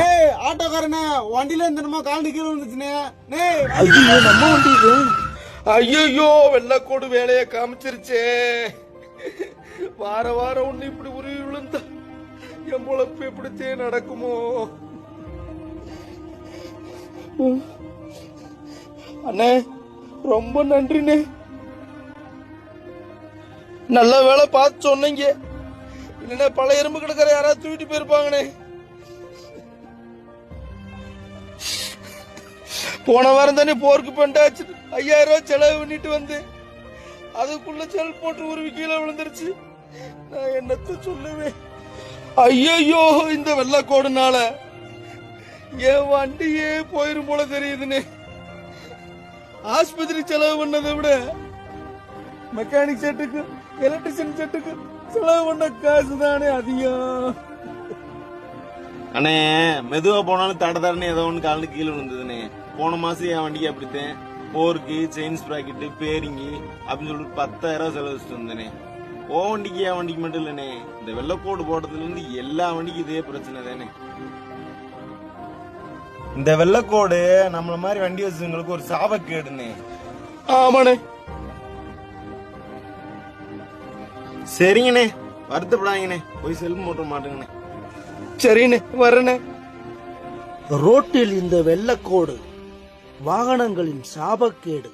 ஏய் ஆட்டோக்காரனே வண்டியில இந்த நம்ம காலனி கீழே வந்துச்சுனே ஐயோ நம்ம வண்டி ஐயோ வெள்ளக்கோடு வேலையை காமிச்சிருச்சே. வார வாரம் ஒண்ணு இப்படி உருவி விழுந்தா என் பொழப்பு எப்படித்தே நடக்குமோ? அண்ணே ரொம்ப நன்றிண்ணே. நல்ல வேலை பார்த்து சொன்னீங்க. இல்லைன்னா பழைய எறும்பு கிடக்கிற யாராவது தூக்கிட்டு போயிருப்பாங்கண்ணே. போன வாரம் தானே போருக்கு பெண்டாச்சு ஐயாயிரம் ரூபாய் செலவு பண்ணிட்டு வந்தேன். அதுக்குள்ள செல் போட்டு உருவி கீழே விழுந்துருச்சு. நான் என்னத்த சொல்லுவேன்? ஐயோ இந்த வெள்ளக்கோடுனால என் வண்டியே போயிரும் போல தெரியுதுன்னு ஆஸ்பத்திரி செலவு பண்ணதை விட மெக்கானிக் செட்டுக்கு எலக்ட்ரிஷியன் செட்டுக்கு செலவு பண்ண காசு தானே அதிகம். அண்ணே மெதுவா போனாலும் தட தடன்னு ஏதோ ஒன்று காலனி கீழே விழுந்ததுண்ணே போன மாசம் என் வண்டிக்கு அப்படித்தேன். போருக்கு செயின் ஸ்ப்ராக்கெட்டு பேரிங்கி அப்படின்னு சொல்லிட்டு பத்தாயிரம் ரூபாய் செலவு வச்சுட்டு வந்தேனே. ஓ வண்டிக்கு என் வண்டிக்கு மட்டும் இல்லைண்ணே இந்த வெள்ளக்கோடு போட்டதுல இருந்து எல்லா வண்டிக்கும் இதே பிரச்சனை தானே. இந்த வெள்ளக்கோடு நம்மள மாதிரி வண்டி வச்சவங்களுக்கு ஒரு சாபக்கேடுண்ணே ஆமாண்ணே. சரிங்கண்ணே. வருத்தப்படாதீங்கண்ணே. போய் செல்ஃபு போட்ட மாட்டேங்கண்ணே. சரிண்ணே வரேண்ணே ரோட்டில் இந்த வெள்ளக்கோடு வாகனங்களின் சாபக்கேடு.